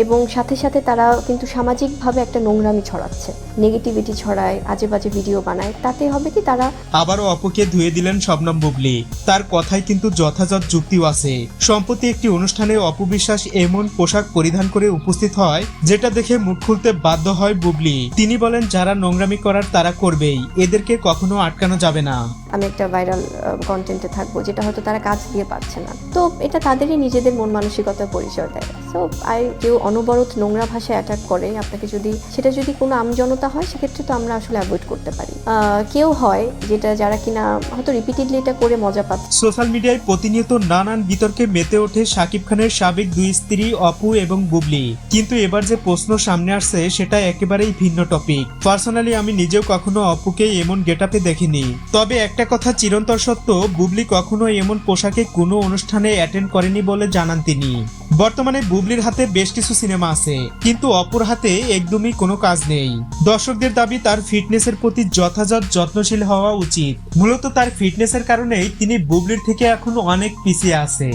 এবং সাথে সাথে তারা কিন্তু সামাজিকভাবে একটা নোংরামি ছড়াচ্ছে। নেগেটিভিটি ছড়ায় আজে বাজে ভিডিও বানায়। তাতে হবে কি তারা আবারও অপুকে ধুয়ে দিলেন শবনম বুবলি। তার কথায় কিন্তু যথাযথ যুক্তিও আছে। সম্প্রতি একটি অনুষ্ঠানে অপু বিশ্বাস এমন পোশাক পরিধান করে উপস্থিত হয়, যেটা দেখে মুখ খুলতে বাধ্য হয় বুবলি। তিনি বলেন, যারা নোংরামি করার তারা করবেই। এদেরকে কখনো আটকানো যাবে না। আমি একটা ভাইরাল কন্টেন্টে থাকব, যেটা হয়তো তারা কাজ দিয়ে পাচ্ছে না। তো এটা তাদেরই নিজেদের মন মানসিকতার পরিচয় দেয়। সো আই কেউ অনবরত নোংরা ভাষায় অ্যাটাক করে, আপনাকে যদি, সেটা যদি কোনো আমজনতা হয়, সেক্ষেত্রে তো আমরা আসলে অ্যাভয়েড করতে পারি। কেউ হয় যেটা যারা কিনা হয়তো রিপিটেডলি এটা করে মজা পাচ্ছে। সোশ্যাল মিডিয়ায় প্রতিনিয়ত নানান বিতর্কে মেতে ওঠে শাকিব খানের সাবেক দুই স্ত্রী অপু এবং বুবলি। কিন্তু এবার যে প্রশ্ন সামনে আসছে, সেটা একেবারেই ভিন্ন টপিক পার্সোনালি আমি নিজেও কখনো অপুকে এমন গেটআপে দেখিনি। তবে একটা কথা চিরন্তর সত্য, বুবলি কখনো এমন পোশাকে কোনো অনুষ্ঠানে অ্যাটেন্ড করেনি বলে জানান তিনি। বর্তমানে বুবলির হাতে বেশ কিছু সিনেমা আছে, কিন্তু অপর হাতে একদমই কোনো কাজ নেই। দর্শকদের দাবি, তার ফিটনেসের প্রতি যথাযথ যত্নশীল হওয়া উচিত। মূলত তার ফিটনেসের কারণেই তিনি বুবলির থেকে এখন অনেক পিছিয়ে আছে।